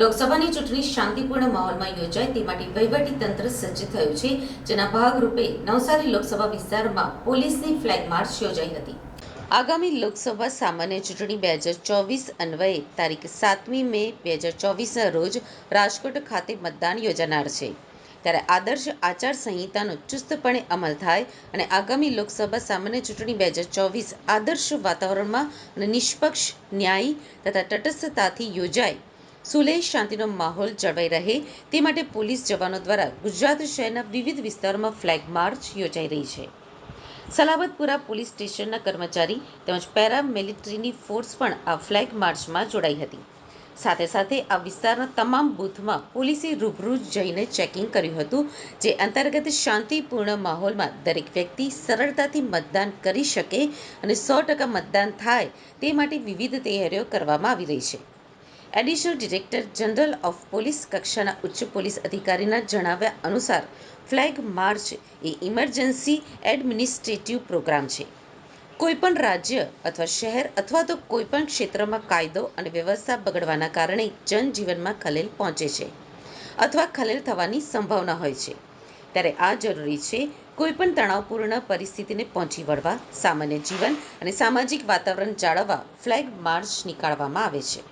લોકસભાની ચૂંટણી શાંતિપૂર્ણ માહોલમાં યોજાય તે માટે તંત્ર સજ્જ થયું છે, જેના ભાગરૂપે નવસારી લોકસભા વિસ્તારમાં પોલીસની ફ્લેગ માર્ચ યોજાઈ હતી. આગામી લોકસભા સામાન્ય ચૂંટણી બે હજાર ચોવીસ અન્વયે તારીખ સાતમી મે બે હજાર ચોવીસના રોજ રાજકોટ ખાતે મતદાન યોજાનાર છે. ત્યારે આદર્શ આચાર સંહિતાનો ચુસ્તપણે અમલ થાય અને આગામી લોકસભા સામાન્ય ચૂંટણી બે હજાર ચોવીસ આદર્શ વાતાવરણમાં અને નિષ્પક્ષ ન્યાયી તથા તટસ્થતાથી યોજાય સુલેહ શાંતિનો માહોલ જળવાઈ રહે તે માટે પોલીસ જવાનો દ્વારા ગુજરાત શહેરના વિવિધ વિસ્તારોમાં ફ્લેગ માર્ચ યોજાઈ રહી છે. સલાબતપુરા પોલીસ સ્ટેશનના કર્મચારી તેમજ પેરા મિલિટરીની ફોર્સ પણ આ ફ્લેગ માર્ચમાં જોડાઈ હતી. સાથે સાથે આ વિસ્તારના તમામ બૂથમાં પોલીસે રૂબરૂ જઈને ચેકિંગ કર્યું હતું, જે અંતર્ગત શાંતિપૂર્ણ માહોલમાં દરેક વ્યક્તિ સરળતાથી મતદાન કરી શકે અને સો ટકા મતદાન થાય તે માટે વિવિધ તૈયારીઓ કરવામાં આવી રહી છે. Additional director general of police કક્ષાના ઉચ્ચ પોલીસ અધિકારીના જણાવ્યા અનુસાર, ફ્લેગ માર્ચ એ ઇમરજન્સી એડમિનિસ્ટ્રેટિવ પ્રોગ્રામ છે. કોઈપણ રાજ્ય અથવા શહેર અથવા તો કોઈપણ ક્ષેત્રમાં કાયદો અને વ્યવસ્થા બગડવાના કારણે જનજીવનમાં ખલેલ પહોંચે છે અથવા ખલેલ થવાની સંભાવના હોય છે. ત્યારે આ જરૂરી છે કોઈપણ તણાવપૂર્ણ પરિસ્થિતિને પહોંચી વળવા, સામાન્ય જીવન અને સામાજિક વાતાવરણ જાળવવા ફ્લેગ માર્ચ નીકાળવામાં આવે છે.